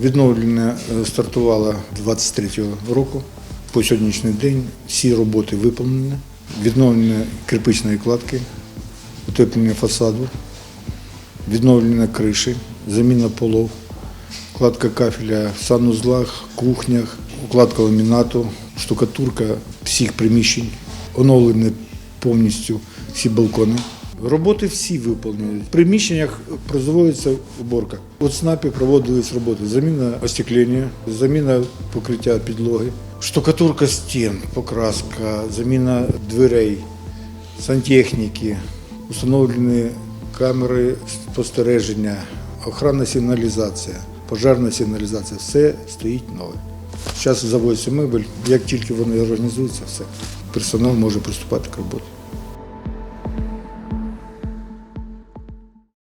Відновлення е, стартувало 23-го року. По сьогоднішній день всі роботи виповнені. Відновлення кирпичної кладки, утеплення фасаду, відновлення криші, заміна полов, кладка кафеля в санузлах, кухнях, укладка ламінату, штукатурка всіх приміщень, оновлені повністю всі балкони. Роботи всі виповнені. В приміщеннях проводиться уборка. От СНАПі проводились роботи. Заміна остеклення, заміна покриття підлоги, штукатурка стін, покраска, заміна дверей, сантехніки, установлені камери спостереження, охранна сигналізація, пожежна сигналізація. Все стоїть нове. Зараз заводиться мебель, як тільки вони організуються, все. Персонал може приступати к роботі.